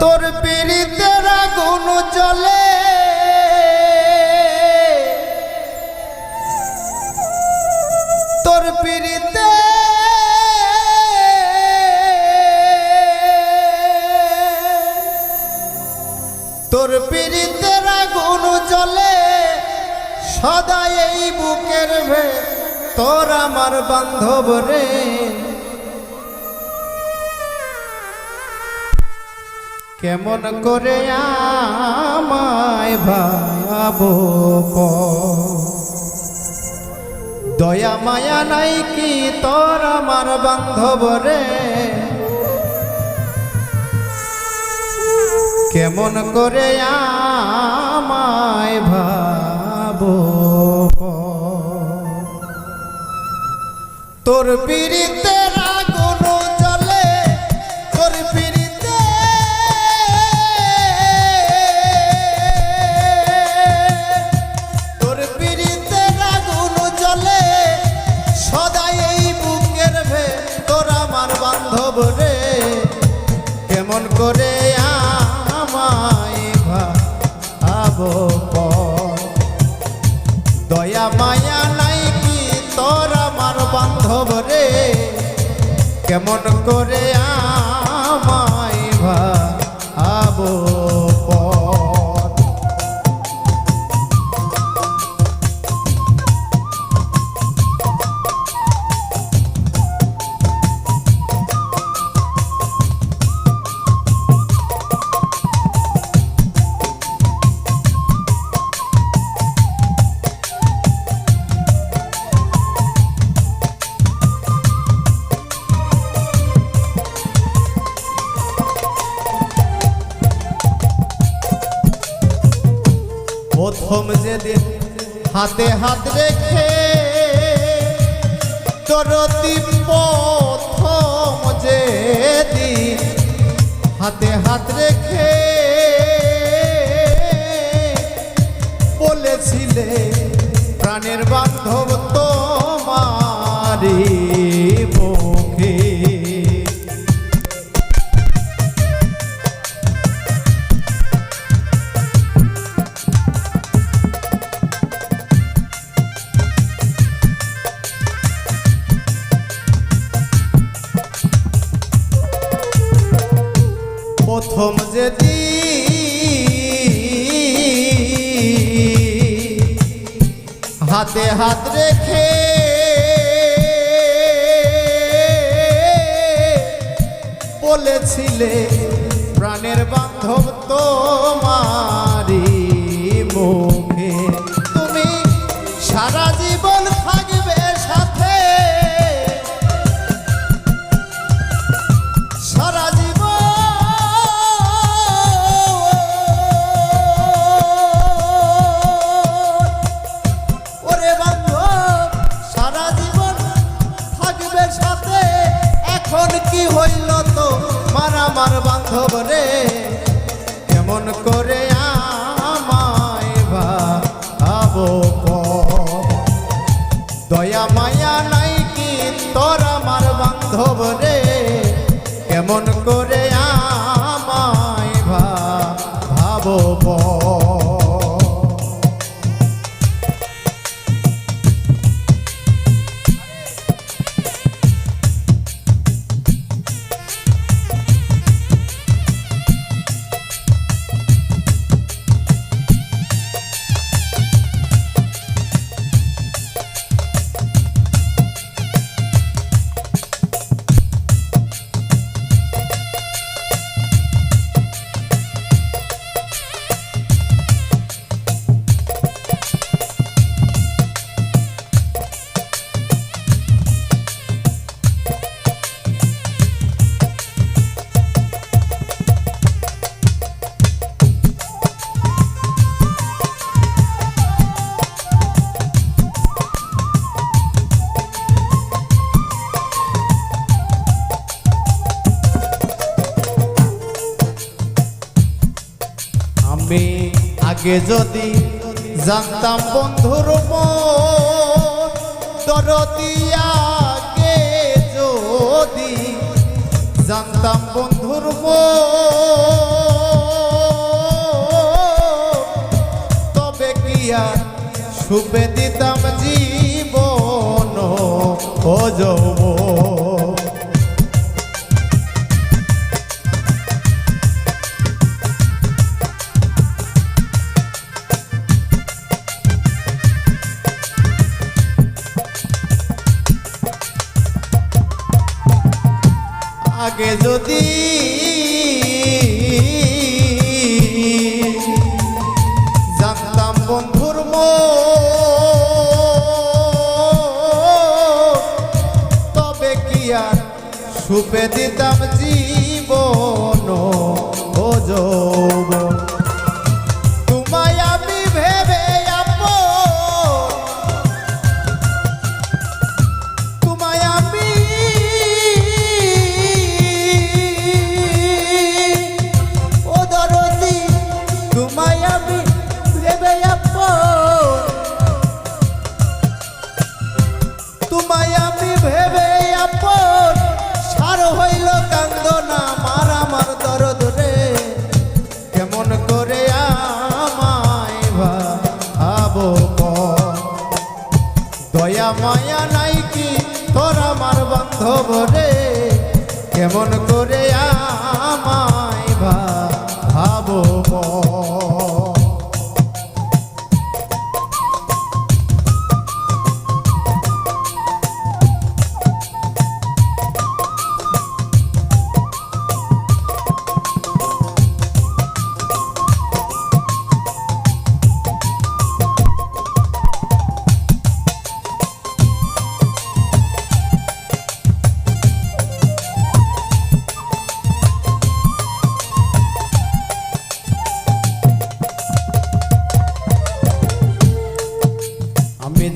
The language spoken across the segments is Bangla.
তোর পীড়িতের আগুন জ্বলে। তোর পীড়িতে তোর পীড়িতের আগুন জ্বলে। সদা এই বুকের ভে তোর আমার বান্ধব রে। কেমন করে আমায় ভাবো দয়া মায়া নাই কি তোর আমার বান্ধব রে? কেমন করে আমায় ভাবো তোর পিড়িতে করে আমায় ভাবো দয়া, মায়া নাই কি তোর আমার বান্ধব রে? কেমন করে আমায় ভাবো প্রথম যেদিন হাতে হাত রেখে তোরতি প্রথম যেদিন হাতে হাত রেখে বলেছিলে, প্রাণের বান্ধব তোমারি মুখে। হাতে হাত রেখে বলেছিলে প্রাণের বান্ধব তোমারি কি হইল তো মারা মার বান্ধব রে? কেমন করে আমায় ভাবো দয়া মায়া নাই কি তোর আমার বান্ধব রে? কেমন করে আমায় ভাবো আমি আগে যদি জানতাম বন্ধুর দরদি আগে যদি জানতাম বন্ধুর তবে কি আর শুভে দিতাম জীবন ও যৌ আগে যদি। জানতাম বন্ধুর মন, তবে কি আর সুপে দিতাম জীবন ও যৌবন। রে? কেমন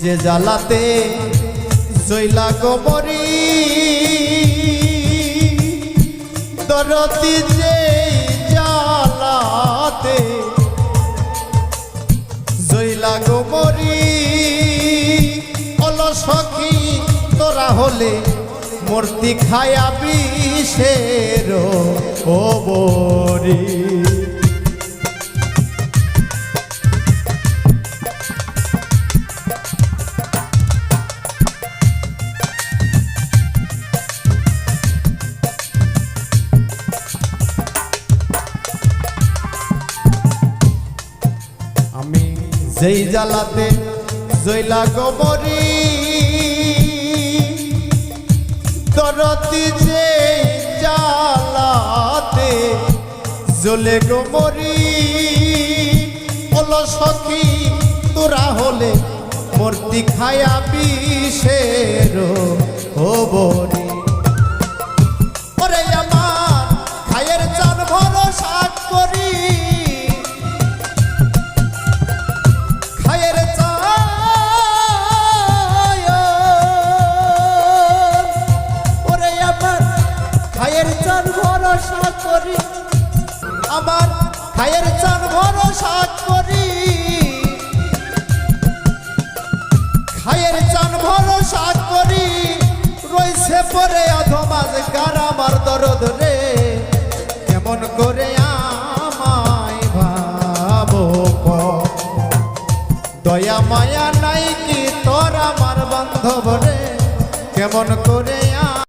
যে জ্বালাতে জৈলা গোবরি দরতি যে জ্বালাতে জৈলা গোবরি অলসখী তোরা হলে মূর্তি খায়া বিষের ও বরি যেই জ্বালাতে জৈলা গোবরি দরতি যে জ্বালাতে জ্বলে গোমরি হলো সখী, তোরা হলে মূর্তি খায়া বিষের ও খায়ের চান ভরসা করি। খায়ের চান ভরসা করি। রইছে পরে অধমাজ গার দরদ রে। কেমন করে আমায় ভাবো দয়া মায়া নাই কি তোর আমার বান্ধব রে। কেমন করে